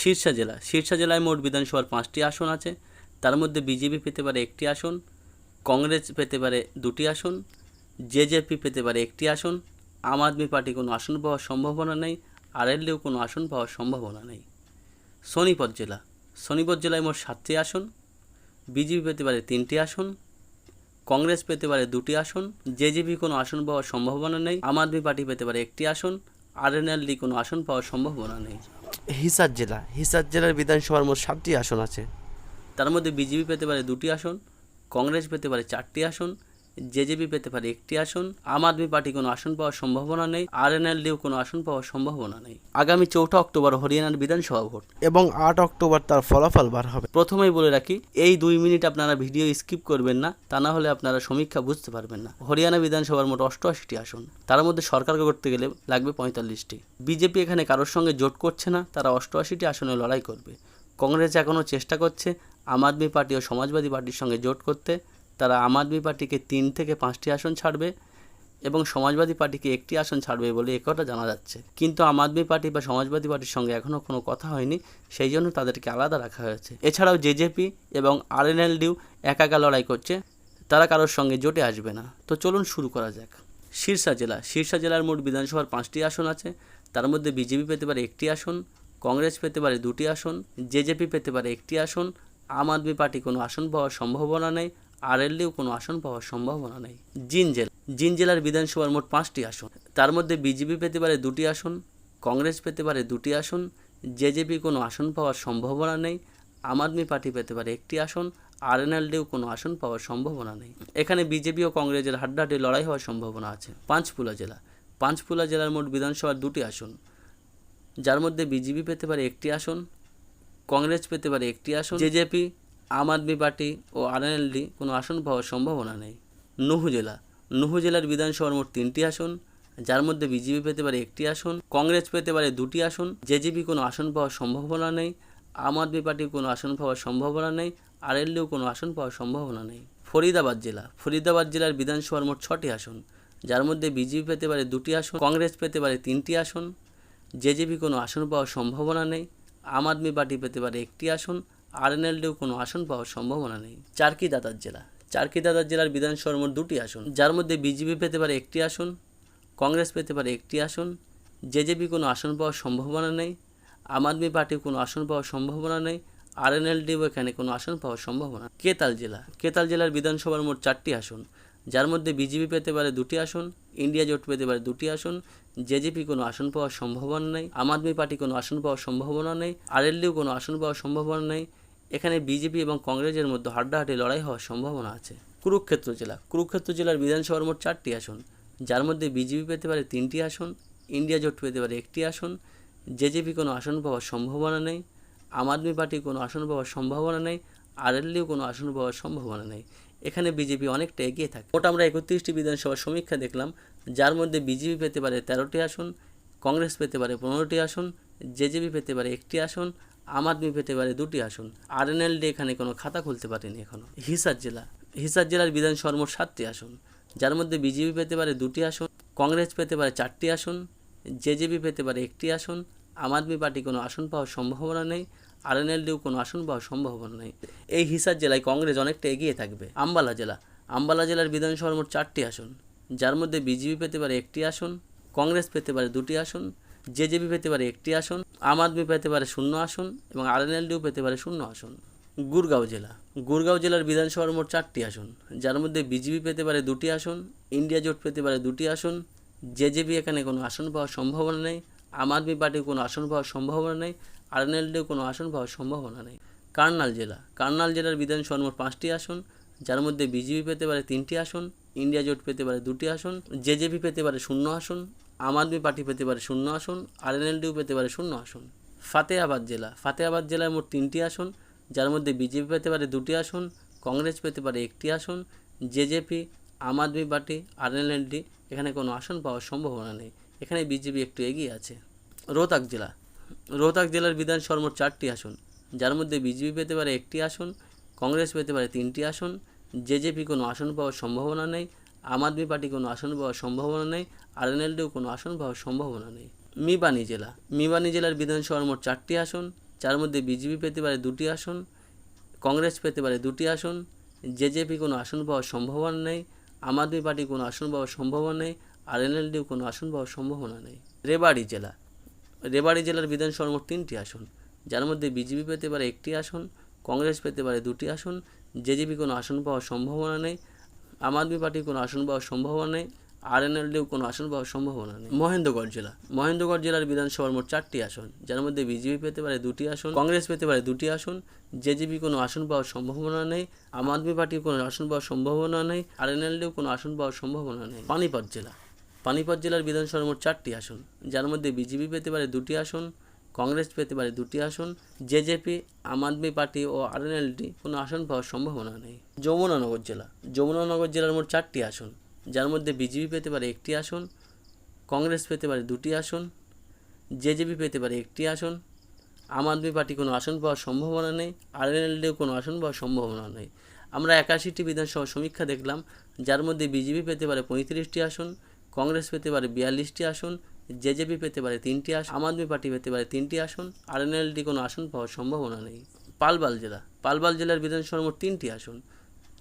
সিরসা জেলা। সিরসা জেলায় মোট বিধানসভার পাঁচটি আসন আছে। তার মধ্যে বিজেপি পেতে পারে একটি আসন, কংগ্রেস পেতে পারে দুটি আসন, জেজেপি পেতে পারে একটি আসন। আম আদমি পার্টি কোনো আসন পাওয়ার সম্ভাবনা নেই, আরএলডিও কোনো আসন পাওয়ার সম্ভাবনা নেই। সোনিপত জেলা। সোনিপত জেলায় মোট সাতটি আসন, বিজেপি পেতে পারে তিনটি আসন, কংগ্রেস পেতে পারে দুটি আসন, জেজেপি কোনো আসন পাওয়ার সম্ভাবনা নেই, আম আদমি পার্টি পেতে পারে একটি আসন, আরএনএলডি কোনো আসন পাওয়ার সম্ভাবনা নেই। হিসার জেলা। হিসার জেলার বিধানসভার মোট সাতটি আসন আছে। তার মধ্যে বিজেপি পেতে পারে দুটি আসন, কংগ্রেস পেতে পারে চারটি আসন জেজেপি পেতে পারে একটি আসন আম আদমি পার্টি কোনো আসন পাওয়ার সম্ভাবনা নেই আর এন আরএনএলডিও কোনো আসন পাওয়ার সম্ভাবনা নেই। আগামী চৌঠা অক্টোবর হরিয়ানার বিধানসভা ভোট। এবং আট অক্টোবর তার ফলাফল বার হবে। প্রথমেই বলে রাখি এই দুই মিনিট আপনারা ভিডিও স্কিপ করবেন না তা না হলে আপনারা সমীক্ষা বুঝতে পারবেন না। হরিয়ানা বিধানসভার মোট অষ্টআশিটি আসন তার মধ্যে সরকার করতে গেলে লাগবে পঁয়তাল্লিশটি। বিজেপি এখানে কারোর সঙ্গে জোট করছে না তারা অষ্টআশিটি আসনে লড়াই করবে। কংগ্রেস এখনও চেষ্টা করছে আম আদমি পার্টি ও সমাজবাদী পার্টির সঙ্গে জোট করতে। তারা আম আদমি পার্টিকে তিন থেকে পাঁচটি আসন ছাড়বে এবং সমাজবাদী পার্টিকে একটি আসন ছাড়বে বলে একথা জানা যাচ্ছে। কিন্তু আম আদমি পার্টি বা সমাজবাদী পার্টির সঙ্গে এখনও কোনো কথা হয়নি, সেই জন্য তাদেরকে আলাদা রাখা হয়েছে। এছাড়াও জেজেপি এবং আরএনএলডিও একা একা লড়াই করছে, তারা কারোর সঙ্গে জোটে আসবে না। তো চলুন শুরু করা যাক। সিরসা জেলা, সিরসা জেলার মোট বিধানসভার পাঁচটি আসন আছে। তার মধ্যে বিজেপি পেতে পারে একটি আসন, কংগ্রেস পেতে পারে দুটি আসন, জেজেপি পেতে পারে একটি আসন। আম আদমি পার্টি কোনো আসন পাওয়ার সম্ভাবনা নেই। আরএলডিও কোনো আসন পাওয়ার সম্ভাবনা নেই। জিন জেলা। জিন জেলার বিধানসভার মোট পাঁচটি আসন। তার মধ্যে বিজেপি পেতে পারে দুটি আসন, কংগ্রেস পেতে পারে দুটি আসন, জেজেপি কোনো আসন পাওয়ার সম্ভাবনা নেই, আম আদমি পার্টি পেতে পারে একটি আসন আরএনএলডিও কোনো আসন পাওয়ার সম্ভাবনা নেই। এখানে বিজেপি ও কংগ্রেসের হাড্ডাহাড্ডি লড়াই হওয়ার সম্ভাবনা আছে। পাঁচপুলা জেলা। পাঁচপুলা জেলার মোট বিধানসভার দুটি আসন। যার মধ্যে বিজেপি পেতে পারে একটি আসন, কংগ্রেস পেতে পারে একটি আসন, জেজেপি আম আদমি পার্টি ও আরএনএলডি কোনো আসন পাওয়ার সম্ভাবনা নেই। নুহু জেলা। নুহু জেলার বিধানসভার মোট তিনটি আসন, যার মধ্যে বিজেপি পেতে পারে একটি আসন, কংগ্রেস পেতে পারে দুটি আসন, জেজেপি কোনো আসন পাওয়ার সম্ভাবনা নেই আম আদমি পার্টির কোনো আসন পাওয়ার সম্ভাবনা নেই, আরএলডিও কোনো আসন পাওয়ার সম্ভাবনা নেই। ফরিদাবাদ জেলা। ফরিদাবাদ জেলার বিধানসভার মোট ছটি আসন, যার মধ্যে বিজেপি পেতে পারে দুটি আসন, কংগ্রেস পেতে পারে তিনটি আসন, জেজেপি কোনো আসন পাওয়ার সম্ভাবনা নেই আম আদমি পার্টি পেতে পারে একটি আসন আরএনএলডিও কোনো আসন পাওয়ার সম্ভাবনা নেই। চারকি চারকিদাতার জেলা। চারকিদাতার জেলার বিধানসভার মোট দুটি আসন। যার মধ্যে বিজেপি পেতে পারে একটি আসন, কংগ্রেস পেতে পারে একটি আসন। জেজেপি কোনো আসন পাওয়ার সম্ভাবনা নেই, আম আদমি পার্টির কোনো আসন পাওয়ার সম্ভাবনা নেই আরএনএলডিও এখানে কোনো আসন পাওয়ার সম্ভাবনা কেতাল জেলা। কেতাল জেলার বিধানসভার মোট চারটি আসন। যার মধ্যে বিজেপি পেতে পারে দুটি আসন, ইন্ডিয়া জোট পেতে পারে দুটি আসন। জেজেপি কোনো আসন পাওয়ার সম্ভাবনা নেই, আম আদমি পার্টি কোনো আসন পাওয়ার সম্ভাবনা নেই আরএলডিও কোনো আসন পাওয়ার সম্ভাবনা নেই এখানে বিজেপি এবং কংগ্রেসের মধ্যে হাড্ডাহাড্ডি লড়াই হওয়ার সম্ভাবনা আছে। কুরুক্ষেত্র জেলা। কুরুক্ষেত্র জেলার বিধানসভার মোট চারটি আসন। যার মধ্যে বিজেপি পেতে পারে তিনটি আসন, ইন্ডিয়া জোট পেতে পারে একটি আসন। জেজেপি কোনো আসন পাওয়ার সম্ভাবনা নেই, আম আদমি পার্টি কোনো আসন পাওয়ার সম্ভাবনা নেই, আরএলডিও কোনো আসন পাওয়ার সম্ভাবনা নেই। এখানে বিজেপি অনেকটা এগিয়ে থাকে। মোট আমরা একত্রিশটি বিধানসভার সমীক্ষা দেখলাম, যার মধ্যে বিজেপি পেতে পারে তেরোটি আসন, কংগ্রেস পেতে পারে পনেরোটি আসন, জেজেপি পেতে পারে একটি আসন আম আদমি পেতে পারে দুটি আসন। আরএনএলডি এখানে কোনো খাতা খুলতে পারেনি এখনও হিসার জেলা। হিসার জেলার বিধানসভার মোট সাতটি আসন। যার মধ্যে বিজেপি পেতে পারে দুটি আসন, কংগ্রেস পেতে পারে চারটি আসন, জেজেপি পেতে পারে একটি আসন। আম আদমি পার্টি কোনো আসন পাওয়ার সম্ভাবনা নেই, আরএনএলডিও কোনো আসন পাওয়ার সম্ভাবনা নেই। এই হিসার জেলায় কংগ্রেস অনেকটা এগিয়ে থাকবে। আম্বালা জেলা। আম্বালা জেলার বিধানসভার মোট চারটি আসন। যার মধ্যে বিজেপি পেতে পারে একটি আসন, কংগ্রেস পেতে পারে দুটি আসন জেজেপি পেতে পারে একটি আসন, আম আদমি পেতে পারে শূন্য আসন এবং আরএনএলডিও পেতে পারে শূন্য আসন। গুরগাঁও জেলা। গুরগাঁও জেলার বিধানসভার মোট চারটি আসন। যার মধ্যে বিজেপি পেতে পারে দুটি আসন, ইন্ডিয়া জোট পেতে পারে দুটি আসন। জেজেপি এখানে কোনো আসন পাওয়ার সম্ভাবনা নেই, আম আদমি পার্টির কোনো আসন পাওয়ার সম্ভাবনা নেই, আরএনএলডিও কোনো আসন পাওয়ার সম্ভাবনা নেই। কার্নাল জেলা। কার্নাল জেলার বিধানসভার মোট পাঁচটি আসন, যার মধ্যে বিজেপি পেতে পারে তিনটি আসন, ইন্ডিয়া জোট পেতে পারে দুটি আসন জেজেপি পেতে পারে শূন্য আসন আম আদমি পার্টি পেতে পারে শূন্য আসন আরএনএলডিও পেতে পারে শূন্য আসন। ফাতেহাবাদ জেলা, ফাতেহাবাদ জেলায় মোট তিনটি আসন, যার মধ্যে বিজেপি পেতে পারে দুটি আসন, কংগ্রেস পেতে পারে একটি আসন, জেজেপি, আম আদমি পার্টি আরএনএলডি এখানে কোনো আসন পাওয়ার সম্ভাবনা নেই। এখানে বিজেপি একটু এগিয়ে আছে। রোহতাক জেলা, রোহতাক জেলার বিধানসভার মোট চারটি আসন, যার মধ্যে বিজেপি পেতে পারে একটি আসন, কংগ্রেস পেতে পারে তিনটি আসন, জেজেপি কোনো আসন পাওয়ার সম্ভাবনা নেই। আম আদমি পার্টি কোনো আসন পাওয়ার সম্ভাবনা নেই, আরএনএলডিও কোনো আসন পাওয়ার সম্ভাবনা নেই। মিবানি জেলা। মিবানি জেলার বিধানসভার মোট চারটি আসন, যার মধ্যে বিজেপি পেতে পারে দুটি আসন, কংগ্রেস পেতে পারে দুটি আসন, জেজেপি কোনো আসন পাওয়ার সম্ভাবনা নেই, আম আদমি পার্টি কোনো আসন পাওয়ার সম্ভাবনা নেই আর এনএলডিও কোনো আসন পাওয়ার সম্ভাবনা নেই। রেবাড়ি জেলা। রেবাড়ি জেলার বিধানসভার মোট তিনটি আসন, যার মধ্যে বিজেপি পেতে পারে একটি আসন, কংগ্রেস পেতে পারে দুটি আসন, জেজেপি কোনো আসন পাওয়ার সম্ভাবনা নেই আম আদমি পার্টির কোনো আসন পাওয়ার সম্ভাবনা নেই, আর এনএলডিও কোনো আসন পাওয়ার সম্ভাবনা নেই। মহেন্দ্রগড় জেলা। মহেন্দ্রগড় জেলার বিধানসভার মোট চারটি আসন, যার মধ্যে বিজেপি পেতে পারে দুটি আসন, কংগ্রেস পেতে পারে দুটি আসন জেজেপি কোনো আসন পাওয়ার সম্ভাবনা নেই, আম আদমি পার্টির কোনো আসন পাওয়ার সম্ভাবনা নেই, আর এনএলডিও কোনো আসন পাওয়ার সম্ভাবনা নেই। পানিপথ জেলা। পানিপথ জেলার বিধানসভার মোট চারটি আসন, যার মধ্যে বিজেপি পেতে পারে দুটি আসন কংগ্রেস পেতে পারে দুটি আসন জেজেপি আম আদমি পার্টি ও আর আরএনএলডি। কোনো আসন পাওয়ার সম্ভাবনা নেই। যমুনানগর জেলা। যমুনানগর জেলার মোট চারটি আসন। যার মধ্যে বিজেপি পেতে পারে একটি আসন, কংগ্রেস পেতে পারে দুটি আসন জেজেপি পেতে পারে একটি আসন। আম আদমি পার্টি কোনো আসন পাওয়ার সম্ভাবনা নেই আর আরএনএলডিও কোনো আসন পাওয়ার সম্ভাবনা নেই। আমরা একাশিটি বিধানসভা সমীক্ষা দেখলাম, যার মধ্যে বিজেপি পেতে পারে পঁয়ত্রিশটি আসন, কংগ্রেস পেতে পারে বিয়াল্লিশটি আসন জেজেপি পেতে পারে তিনটি আসন, আম আদমি পার্টি পেতে পারে তিনটি আসন, আর আরএনএলডি কোনো আসন পাওয়ার সম্ভাবনা নেই। পালবাল জেলা, পালবাল জেলার বিধানসভার মোট তিনটি আসন।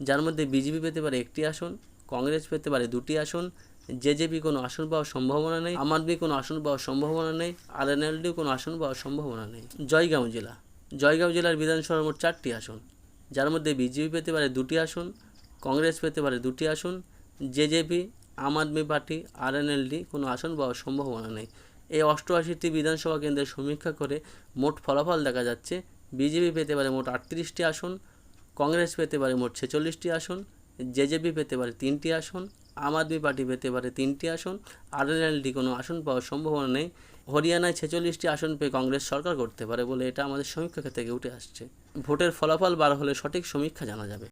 যার মধ্যে বিজেপি পেতে পারে একটি আসন, কংগ্রেস পেতে পারে দুটি আসন, জেজেপি কোনো আসন পাওয়ার সম্ভাবনা নেই, আম আদমি কোনো আসন পাওয়ার সম্ভাবনা নেই, আর এনএলডি কোনো আসন পাওয়ার সম্ভাবনা নেই। জয়গাঁও জেলা, জয়গাঁও জেলার বিধানসভার মোট চারটি আসন। যার মধ্যে বিজেপি পেতে পারে দুটি আসন, কংগ্রেস পেতে পারে দুটি আসন, জেজেপি আম আদমি পার্টি, আর এনএলডি কোনো আসন পাওয়ার সম্ভাবনা নেই। এই অষ্টআশিটি বিধানসভা কেন্দ্রের সমীক্ষা করে মোট ফলাফল দেখা যাচ্ছে। বিজেপি পেতে পারে মোট আটত্রিশটি আসন, কংগ্রেস পেতে পারে মোট ছেচল্লিশটি আসন, জেজেপি পেতে পারে তিনটি আসন, আম আদমি পার্টি পেতে পারে তিনটি আসন আরএনএলডি কোনো আসন পাওয়ার সম্ভাবনা নেই। হরিয়ানায় ছেচল্লিশটি আসন পেয়ে কংগ্রেস সরকার করতে পারে বলে এটা আমাদের সমীক্ষা থেকে উঠে আসছে। ভোটের ফলাফল বার হলে সঠিক সমীক্ষা জানা যাবে।